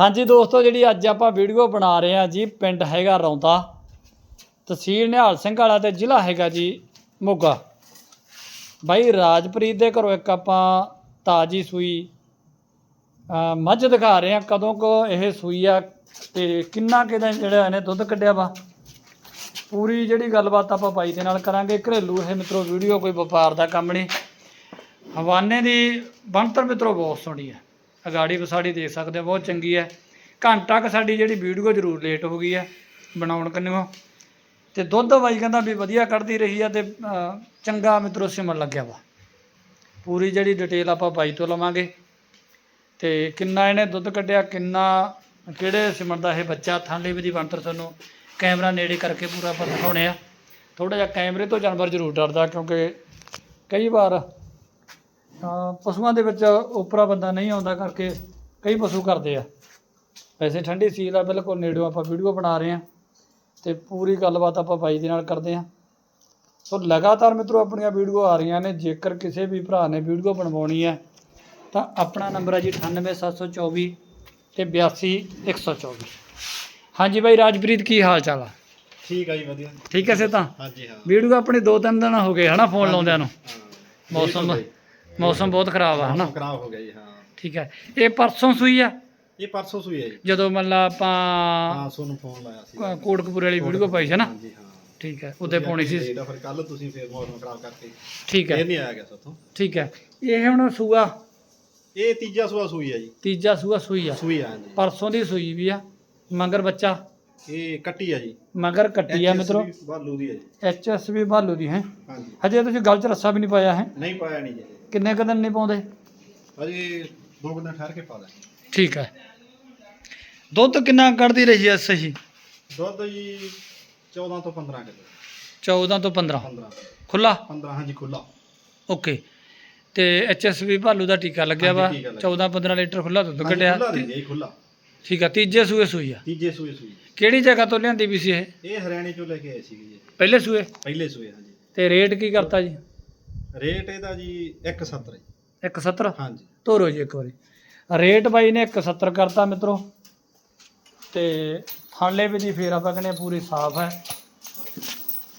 ਹਾਂਜੀ ਦੋਸਤੋ, ਜਿਹੜੀ ਅੱਜ ਆਪਾਂ ਵੀਡੀਓ ਬਣਾ ਰਹੇ ਹਾਂ ਜੀ, ਪਿੰਡ ਹੈਗਾ ਰੌਂਦਾ। ਤਹਿਸੀਲ ਨਿਹਾਲ ਸਿੰਘ ਵਾਲਾ ਤੇ ਜ਼ਿਲ੍ਹਾ ਹੈਗਾ ਜੀ ਮੋਗਾ। ਬਾਈ ਰਾਜਪ੍ਰੀਤ ਦੇ ਘਰੋਂ ਇੱਕ ਆਪਾਂ ਤਾਜੀ ਸੂਈ ਮੱਝ ਦਿਖਾ ਰਹੇ ਹਾਂ, ਕਦੋਂ ਕੋ ਇਹ ਸੂਈ ਆ ਤੇ ਕਿੰਨਾ ਕਿਦਾ ਜਿਹੜਾ ਇਹਨੇ ਦੁੱਧ ਕੱਢਿਆ ਵਾ। ਪੂਰੀ ਜਿਹੜੀ ਗੱਲਬਾਤ ਆਪਾਂ ਭਾਈ ਦੇ ਨਾਲ ਕਰਾਂਗੇ। ਘਰੇਲੂ ਇਹ ਮਿੱਤਰੋ ਵੀਡੀਓ ਕੋਈ ਵਪਾਰ ਦਾ ਕੰਮ ਨਹੀਂ। ਹਵਾਨੇ ਦੀ ਬਣਤਰ ਮਿੱਤਰੋ, ਬਹੁਤ ਸੋਹਣੀ ਹੈ। ਅਗਾੜੀ ਵਸਾੜੀ ਦੇਖ ਸਕਦੇ ਹੋ ਬਹੁਤ ਚੰਗੀ ਹੈ। ਘੰਟਾ ਕੁ ਸਾਡੀ ਜਿਹੜੀ ਵੀਡੀਓ ਜ਼ਰੂਰ ਲੇਟ ਹੋ ਗਈ ਹੈ, ਬਣਾਉਣ ਕੰਨਿਓ। ਤੇ ਦੁੱਧ ਬਾਈ ਕਹਿੰਦਾ ਵੀ ਵਧੀਆ ਕੱਢਦੀ ਰਹੀ ਆ ਤੇ ਚੰਗਾ ਮਿੱਤਰੋ ਸਿਮਣ ਲੱਗਿਆ ਵਾ। ਪੂਰੀ ਜਿਹੜੀ ਡਿਟੇਲ ਆਪਾਂ ਬਾਈ ਤੋਂ ਲਵਾਂਗੇ। ਤੇ ਕਿੰਨਾ ਇਹਨੇ ਦੁੱਧ ਕੱਢਿਆ, ਕਿੰਨਾ, ਕਿਹੜੇ ਸਿਮਣ ਦਾ ਇਹ ਬੱਚਾ, ਥਾਂਲੇ ਵੀ ਦੀ ਬਣਤਰ ਤੁਹਾਨੂੰ ਕੈਮਰਾ ਨੇੜੇ ਕਰਕੇ ਪੂਰਾ ਆਪਾਂ ਦਿਖਾਉਣੇ ਆ। ਥੋੜਾ ਜਿਹਾ ਕੈਮਰੇ ਤੋਂ ਜਾਨਵਰ ਜ਼ਰੂਰ ਡਰਦਾ ਕਿਉਂਕਿ ਕਈ ਵਾਰ ਤਾਂ ਪਸ਼ੂਆਂ ਦੇ ਵਿੱਚ ਉਪਰਾ ਬੰਦਾ ਨਹੀਂ ਆਉਂਦਾ ਕਰਕੇ ਕਈ ਪਸ਼ੂ ਕਰਦੇ ਆ। ਵੈਸੇ ਠੰਡੀ ਸੀਲ ਆ ਬਿਲਕੁਲ ਨੇੜਿਓਂ ਆਪਾਂ ਵੀਡੀਓ ਬਣਾ ਰਹੇ ਆ ਤੇ ਪੂਰੀ ਗੱਲਬਾਤ ਆਪਾਂ ਬਾਈ ਦੇ ਨਾਲ ਕਰਦੇ ਆ। ਸੋ ਲਗਾਤਾਰ ਮਿੱਤਰੋ ਆਪਣੀਆਂ ਵੀਡੀਓ ਆ ਰਹੀਆਂ ਨੇ। ਜੇਕਰ ਕਿਸੇ ਵੀ ਭਰਾ ਨੇ ਵੀਡੀਓ ਬਣਵਾਉਣੀ ਹੈ ਤਾਂ ਆਪਣਾ ਨੰਬਰ ਹੈ ਜੀ 98724 ਤੇ 82124 ਹਾਂਜੀ ਬਾਈ ਰਾਜਪ੍ਰੀਤ ਕੀ ਹਾਲ ਚਾਲ ਆ? ਠੀਕ ਆ ਜੀ ਵਧੀਆ। ਠੀਕ ਹੈ ਸੇ ਤਾਂ? ਹਾਂਜੀ ਹਾਂ। ਵੀਡੀਓ ਆਪਣੀ ਦੋ ਤਿੰਨ ਦਿਨ ਹੋ ਗਏ ਹਨਾ ਫੋਨ ਲਾਉਂਦਿਆਂ ਨੂੰ। ਮੌਸਮ ਮੌਸਮ ਬਹੁਤ ਖਰਾਬ ਆ ਹਨਾ? ਮੌਸਮ ਖਰਾਬ ਹੋ ਗਿਆ ਜੀ ਹਾਂ। ਠੀਕ ਹੈ। ਇਹ ਪਰਸੋਂ ਸੂਈ ਆ? ਇਹ ਪਰਸੋਂ ਸੂਈ ਹੈ ਜੀ। ਜਦੋਂ ਮਤਲਬ ਆਪਾਂ ਹਾਂ ਸੋਨੂੰ ਫੋਨ ਲਾਇਆ ਸੀ। ਕ- ਕੋਟਕਪੂਰੇ ਵਾਲੀ ਵੀਡੀਓ ਪਾਈ ਸੀ ਨਾ ਹਾਂਜੀ ਹਾਂ। ਠੀਕ ਹੈ ਉਹਦੇ ਪਾਉਣੀ ਸੀ। ਫਿਰ ਕੱਲ ਤੁਸੀਂ ਫਿਰ ਮੌਸਮ ਖਰਾਬ ਕਰਕੇ ਠੀਕ ਹੈ। ਫੇਰ ਨਹੀਂ ਆਇਆ ਗਿਆ ਸਾਥੋਂ। ਠੀਕ ਹੈ। ਇਹ ਹੁਣ ਸੂਆ? ਇਹ ਤੀਜਾ ਸੂਆ ਸੂਈ ਹੈ ਜੀ। ਤੀਜਾ ਸੂਆ ਸੂਈ ਆ? ਸੂਈ ਆ ਹਾਂਜੀ। ਪਰਸੋਂ ਦੀ ਸੂਈ ਵੀ ਆ। ਮਗਰ ਬੱਚਾ? ਇਹ ਕੱਟੀ ਆ ਜੀ। ਮਗਰ ਕੱਟੀ ਆ ਮਿੱਤਰੋ। ਬਾਲੂ ਦੀ ਹੈ ਜੀ। ਐਚ ਐਸ ਵੀ ਭਾਲੂ ਦੀ ਹੈ? ਹਾਂਜੀ। ਹਜੇ ਤੁਸੀਂ ਗੱਲ ਚ ਰੱਸਾ ਵੀ ਨਹੀਂ ਪਾਇਆ ਹੈ? ਨਹੀਂ ਪਾਇਆ ਨਹੀਂ ਜੀ ਕਿੰਨੇ ਕੁ ਦਿਨ ਨਹੀਂ ਪਾਉਂਦੇ? ਅਜੇ ਦੋ ਕੁ ਦਿਨ ਠਹਿਰ ਕੇ ਪਾ ਲੈ ਠੀਕ ਹੈ। ਦੁੱਧ ਕਿੰਨਾ ਕੱਢਦੀ ਰਹੀ ਐ ਸਹੀ? ਦੁੱਧ ਜੀ 14 ਤੋਂ 15 ਕਿਲੋ। 14 ਤੋਂ 15 15 ਖੁੱਲਾ 15 ਹਾਂਜੀ ਖੁੱਲਾ ਓਕੇ। ਤੇ ਐਚ ਐਸ ਵੀ ਭਾਲੂ ਦਾ ਟੀਕਾ ਲੱਗਿਆ ਵਾ। ਹਾਂਜੀ, ਟੀਕਾ ਲੱਗਿਆ। 14 15 ਲੀਟਰ ਖੁੱਲਾ ਦੁੱਧ ਕੱਢਿਆ। ਖੁੱਲਾ ਦਿੰਦੀ ਹੈ ਜੀ ਖੁੱਲਾ ਠੀਕ ਆ ਤੀਜੇ ਸੂਏ ਸੂਈ ਆ। ਤੀਜੇ ਸੂਏ ਸੂਈ। ਕਿਹੜੀ ਜਗ੍ਹਾ ਤੋਂ ਲਿਆਂਦੀ ਵੀ ਸੀ ਇਹ? ਇਹ ਹਰਿਆਣੇ ਚੋਂ ਲੈ ਕੇ ਆਏ ਸੀਗੇ ਜੀ। ਪਹਿਲੇ ਸੂਏ? ਪਹਿਲੇ ਸੂਏ ਹਾਂਜੀ। ਤੇ ਰੇਟ ਕੀ ਕਰਤਾ ਜੀ? ਰੇਟ ਇਹਦਾ ਜੀ 170 ਜੀ। 170 ਹਾਂਜੀ। ਤੋਰੋ ਜੀ ਇੱਕ ਵਾਰੀ। ਰੇਟ ਬਾਈ ਨੇ 170 ਕਰਤਾ ਮਿੱਤਰੋ। ਤੇ ਥਾਲੇ ਵੀ ਦੀ ਫੇਰ ਆਪਾਂ ਕਹਿੰਦੇ ਪੂਰੀ ਸਾਫ਼ ਹੈ।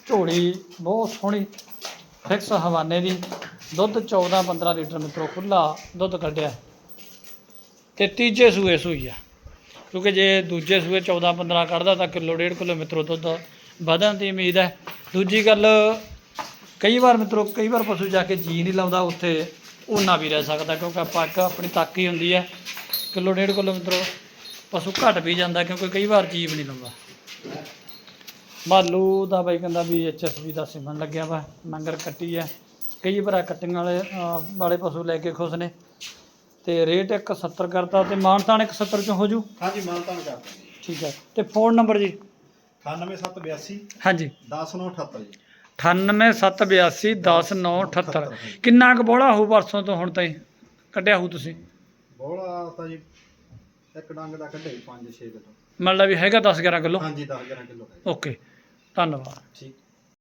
ਝੋਲੀ ਬਹੁਤ ਸੋਹਣੀ ਫਿਕਸ ਹਵਾਨੇ ਦੀ। ਦੁੱਧ 14 15 ਲੀਟਰ ਮਿੱਤਰੋ ਖੁੱਲਾ ਦੁੱਧ ਕੱਢਿਆ। ਤੇ ਤੀਜੇ ਸੂਏ ਸੂਈ ਆ। ਕਿਉਂਕਿ ਜੇ ਦੂਜੇ ਸੂਏ 14 15 ਕੱਢਦਾ ਤਾਂ ਕਿਲੋ ਡੇਢ ਕਿਲੋ ਮਿੱਤਰੋ ਦੁੱਧ ਵਧਣ ਦੀ ਉਮੀਦ ਹੈ। ਦੂਜੀ ਗੱਲ ਕਈ ਵਾਰ ਮਿੱਤਰੋ ਕਈ ਵਾਰ ਪਸ਼ੂ ਜਾ ਕੇ ਜੀ ਨਹੀਂ ਲਾਉਂਦਾ ਉੱਥੇ ਉਹਨਾਂ ਵੀ ਰਹਿ ਸਕਦਾ ਕਿਉਂਕਿ ਇੱਕ ਆਪਣੀ ਤਾਕੀ ਹੁੰਦੀ ਹੈ। ਕਿਲੋ ਡੇਢ ਕਿਲੋ ਮਿੱਤਰੋ ਪਸ਼ੂ ਘਟ ਵੀ ਜਾਂਦਾ ਕਿਉਂਕਿ ਕਈ ਵਾਰ ਜੀਵ ਨਹੀਂ ਲਾਉਂਦਾ। ਮਾਲੂ ਦਾ ਬਾਈ ਕਹਿੰਦਾ ਵੀ ਐਚਐਸਬੀ ਦਾ ਸਿਮਣ ਲੱਗਿਆ ਵਾ ਨੰਗਰ ਕੱਟੀ ਹੈ। ਕਈ ਵਾਰ ਕੱਟੀਆਂ ਵਾਲੇ ਵਾਲੇ ਪਸ਼ੂ ਲੈ ਕੇ ਖੁਸ਼ ਨੇ। ਤੇ ਰੇਟ 170 ਕਰਤਾ ਤੇ ਮਾਨਤਾਨ 170 ਚੋਂ ਹੋ ਜੂ? ਹਾਂਜੀ ਮਾਨਤਾਨ ਕਰਦੇ ਠੀਕ ਹੈ। ਤੇ ਫੋਨ ਨੰਬਰ ਜੀ? 98782 ਹਾਂਜੀ। 10978 ਜੀ। 98782 10978 ਕਿੰਨਾ ਕੁ ਬੋਲਾ ਹੋਊ ਪਰਸੋਂ ਤੋਂ ਹੁਣ ਤਾਈਂ? ਕੱਢਿਆ ਹੋਊ ਤੁਸੀਂ? ਬੋਲਾ ਤਾਂ ਜੀ ਇੱਕ ਡੰਗ ਦਾ ਕੱਢੇ 5 6 ਕਿਲੋ। ਮਤਲਬ ਵੀ ਹੈਗਾ 10 11 ਕਿਲੋ? ਹਾਂਜੀ 10 11 ਕਿਲੋ ਹੈ ਓਕੇ ਧੰਨਵਾਦ। ਠੀਕ।